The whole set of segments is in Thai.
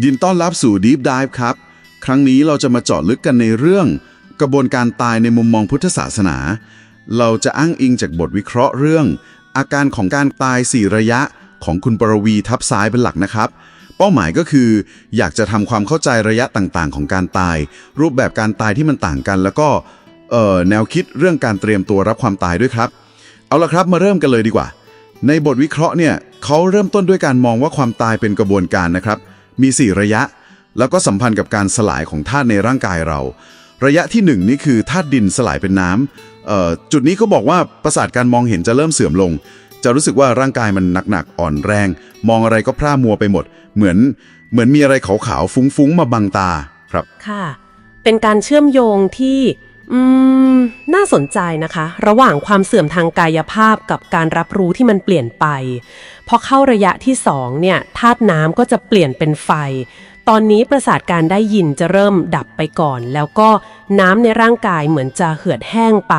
ยินต้อนรับสู่ Deep Dive ครับ ครั้งนี้เราจะมาเจาะลึกกันในเรื่อง กระบวนการตายในมุมมองพุทธศาสนา เราจะอ้างอิงจากบทวิเคราะห์เรื่อง อาการของการตาย 4 ระยะของคุณปรวีทับซ้ายเป็นหลักนะครับ เป้าหมายก็คือ อยากจะทำความเข้าใจระยะต่างๆ ของการตาย รูปแบบการตายที่มันต่างกัน แล้วก็แนวคิดเรื่องการเตรียมตัวรับความตายด้วยครับ เอาละครับมาเริ่มกันเลยดีกว่า ในบทวิเคราะห์เนี่ยเขาเริ่มต้นด้วยการมองว่าความตายเป็นกระบวนการนะครับ มี 4 ระยะ แล้วก็สัมพันธ์กับการสลายของธาตุในร่างกายเรา ระยะที่ 1 นี่คือธาตุดินสลายเป็นน้ำจุดนี้เขาบอกว่าประสาทการมองเห็นจะเริ่มเสื่อมลง จะรู้สึกว่าร่างกายมันหนักๆอ่อนแรง มองอะไรก็พร่ามัวไปหมด เหมือนเหมือนมีอะไรขาวๆฟุ้งๆมาบังตาครับค่ะ เป็นการเชื่อมโยงที่ อืม น่าสนใจนะคะ ระหว่างความเสื่อมทางกายภาพกับการรับรู้ที่มันเปลี่ยนไป พอเข้าระยะที่สองเนี่ยธาตุน้ำก็จะเปลี่ยนเป็นไฟ ตอนนี้ประสาทการได้ยินจะเริ่มดับไปก่อน แล้วก็น้ำในร่างกายเหมือนจะเหือดแห้งไป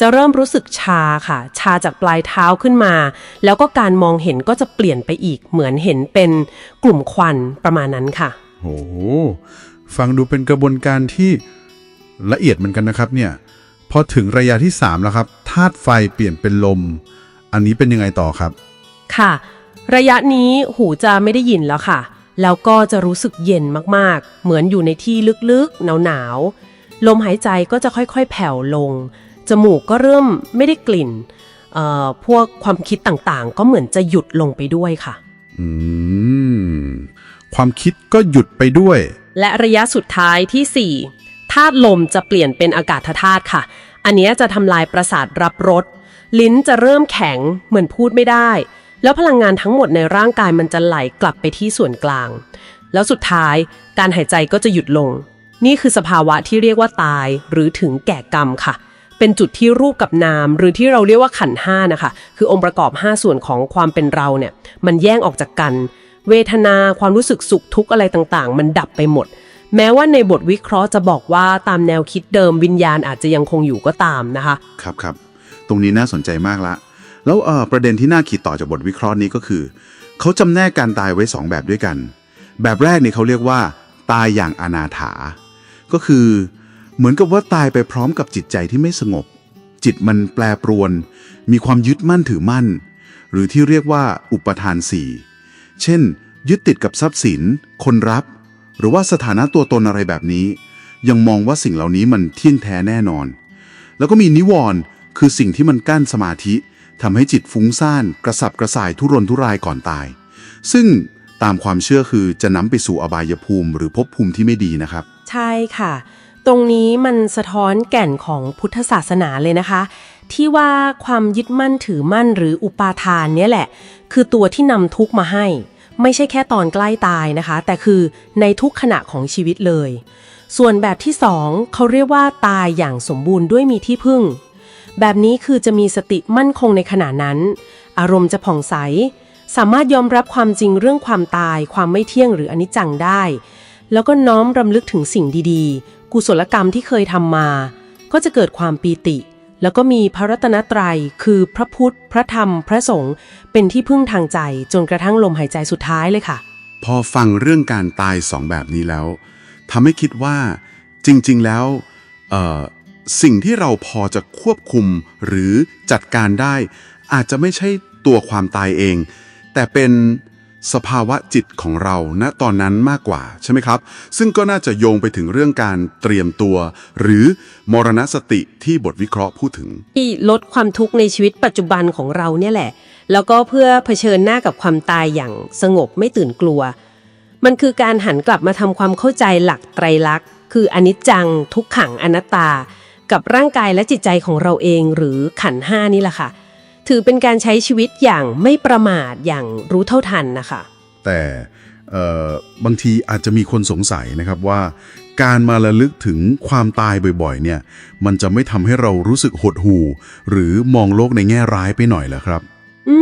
จะเริ่มรู้สึกชาค่ะ ชาจากปลายเท้าขึ้นมา แล้วก็การมองเห็นก็จะเปลี่ยนไปอีก เหมือนเห็นเป็นกลุ่มควันประมาณนั้นค่ะโหฟังดูเป็นกระบวนการที่ ละเอียดเหมือนกันนะครับเนี่ยพอถึงระยะที่ 3 แล้วครับธาตุไฟเปลี่ยนเป็นลม อันนี้เป็นยังไงต่อครับ ค่ะ ระยะนี้หูจะไม่ได้ยินแล้วค่ะ แล้วก็จะรู้สึกเย็นมากๆ เหมือนอยู่ในที่ลึกๆ หนาวๆ ลมหายใจก็จะค่อยๆ แผ่วลง จมูกก็เริ่มไม่ได้กลิ่นเอ่อพวกความคิดต่างๆ ก็เหมือนจะหยุดลงไปด้วยค่ะ อืม ความคิดก็หยุดไปด้วย และระยะสุดท้ายที่ 4 ธาตุลมจะเปลี่ยนเป็นอากาศธาตุค่ะ อันนี้จะทำลายประสาทรับรส ลิ้นจะเริ่มแข็งเหมือนพูดไม่ได้ แล้วพลังงานทั้งหมดในร่างกายมันจะไหลกลับไปที่ส่วนกลาง แล้วสุดท้ายการหายใจก็จะหยุดลง นี่คือสภาวะที่เรียกว่าตายหรือถึงแก่กรรมค่ะ เป็นจุดที่รูปกับนาม หรือที่เราเรียกว่าขันห้านะคะ คือองค์ประกอบ 5 ส่วนของความเป็นเราเนี่ย มันแยกออกจากกัน เวทนาความรู้สึกสุขทุกข์อะไรต่างๆ มันดับไปหมด แม้ว่าในบทวิเคราะห์จะบอกว่าตามแนวคิดเดิมวิญญาณอาจจะยังคงอยู่ก็ตามนะคะ ครับครับ ตรงนี้น่าสนใจมากละ แล้วเอ่อประเด็นที่น่าคิดต่อจากบทวิเคราะห์นี้ก็คือ เขาจำแนกการตายไว้ 2 แบบด้วยกัน แบบแรกเนี่ยเขาเรียกว่า ตายอย่างอนาถา ก็คือเหมือนกับว่าตายไปพร้อมกับจิตใจที่ไม่สงบ จิตมันแปรปรวน มีความยึดมั่นถือมั่น หรือที่เรียกว่าอุปทานสี่เช่น ยึดติดกับทรัพย์สิน คนรับ หรือว่าสถานะตัวตนอะไรแบบนี้ ยังมองว่าสิ่งเหล่านี้มันเที่ยงแท้แน่นอน แล้วก็มีนิวรณ์คือสิ่งที่มันกั้นสมาธิทำให้จิตฟุ้งซ่าน กระสับกระส่ายทุรนทุรายก่อนตาย ซึ่งตามความเชื่อคือจะนำไปสู่อบายภูมิ หรือภพภูมิที่ไม่ดีนะครับ ใช่ค่ะ ตรงนี้มันสะท้อนแก่นของพุทธศาสนาเลยนะคะ ที่ว่าความยึดมั่นถือมั่นหรืออุปาทานเนี่ยแหละ คือตัวที่นำทุกข์มาให้ ไม่ใช่แค่ตอนใกล้ตายนะคะ แต่คือในทุกขณะของชีวิตเลย ส่วนแบบที่สองเขาเรียกว่าตายอย่างสมบูรณ์ด้วยมีที่พึ่ง แบบนี้คือจะมีสติมั่นคงในขณะนั้น อารมณ์จะผ่องใส สามารถยอมรับความจริงเรื่องความตาย ความไม่เที่ยงหรืออนิจจังได้ แล้วก็น้อมรำลึกถึงสิ่งดีๆ กุศลกรรมที่เคยทำมา ก็จะเกิดความปีติ แล้วก็มีพระรัตนตรัย คือพระพุทธ พระธรรม พระสงฆ์เป็นที่พึ่งทางใจจนกระทั่งลมหายใจสุดท้ายเลยค่ะ พอฟังเรื่องการตายสองแบบนี้แล้วทำให้คิดว่าจริง ๆ แล้วสิ่งที่เราพอจะควบคุมหรือจัดการได้ อาจจะไม่ใช่ตัวความตายเอง แต่เป็น สภาวะจิตของเราณตอนนั้นมากกว่าใช่ไหมครับ ซึ่งก็น่าจะโยงไปถึงเรื่องการเตรียมตัว หรือมรณสติที่บทวิเคราะห์พูดถึง ที่ลดความทุกข์ในชีวิตปัจจุบันของเราเนี่ยแหละ แล้วก็เพื่อเผชิญหน้ากับความตายอย่างสงบไม่ตื่นกลัว มันคือการหันกลับมาทำความเข้าใจหลักไตรลักษณ์ คืออนิจจัง ทุกขังอนัตตา กับร่างกายและจิตใจของเราเองหรือขันห้านี่แหละค่ะ ถือเป็นการใช้ชีวิตอย่างไม่ประมาทอย่างรู้เท่าทันนะคะ แต่เอ่อบางทีอาจจะมีคนสงสัยนะครับว่า การมาระลึกถึงความตายบ่อยๆ เนี่ย มันจะไม่ทำให้เรารู้สึกหดหู่ หรือมองโลกในแง่ร้ายไปหน่อยเหรอครับ อื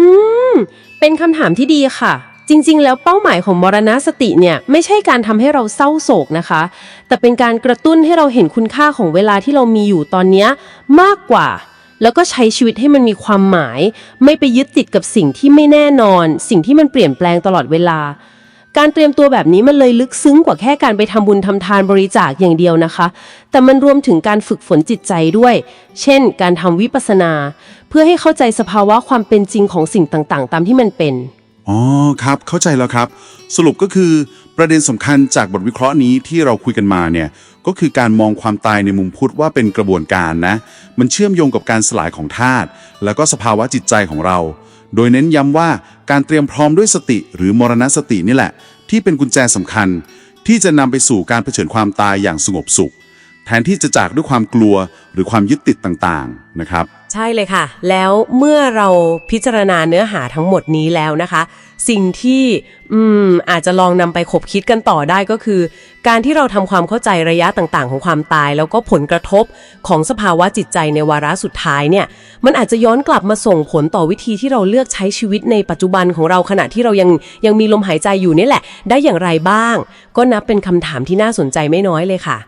ม เป็นคำถามที่ดีค่ะ จริง ๆ แล้วเป้าหมายของมรณสติเนี่ย ไม่ใช่การทำให้เราเศร้าโศกนะคะ แต่เป็นการกระตุ้นให้เราเห็นคุณค่าของเวลาที่เรามีอยู่ตอนเนี้ยมากกว่า แล้วก็ใช้ชีวิตให้มันมีความหมาย ไม่ไปยึดติดกับสิ่งที่ไม่แน่นอน สิ่งที่มันเปลี่ยนแปลงตลอดเวลา การเตรียมตัวแบบนี้มันเลยลึกซึ้งกว่าแค่การไปทำบุญทำทานบริจาคอย่างเดียวนะคะ แต่มันรวมถึงการฝึกฝนจิตใจด้วย เช่น การทำวิปัสสนา เพื่อให้เข้าใจสภาวะความเป็นจริงของสิ่งต่างๆ ตามที่มันเป็นอ๋อครับเข้าใจแล้วครับ สรุปก็คือ ประเด็นสำคัญจากบทวิเคราะห์นี้ที่เราคุยกันมาเนี่ยก็คือการมองความตายในมุมพุทธว่าเป็นกระบวนการนะ มันเชื่อมโยงกับการสลายของธาตุแล้วก็สภาวะจิตใจของเรา โดยเน้นย้ำว่าการเตรียมพร้อมด้วยสติ หรือมรณสตินี่แหละ ที่เป็นกุญแจสำคัญ ที่จะนำไปสู่การเผชิญความตายอย่างสงบสุข แทนที่จะจากด้วยความกลัวหรือความยึดติดต่างๆนะครับ ใช่เลยค่ะ แล้วเมื่อเราพิจารณาเนื้อหาทั้งหมดนี้แล้วนะคะ สิ่งที่อืมอาจจะลองนำไปขบคิดกันต่อได้ก็คือ การที่เราทำความเข้าใจระยะต่างๆ ของความตาย แล้วก็ผลกระทบของสภาวะจิตใจในวาระสุดท้ายเนี่ย มันอาจจะย้อนกลับมาส่งผลต่อวิธีที่เราเลือกใช้ชีวิตในปัจจุบันของเราขณะที่เรายังยังมีลมหายใจอยู่นี่แหละ ได้อย่างไรบ้าง ก็นับเป็นคำถามที่น่าสนใจไม่น้อยเลยค่ะ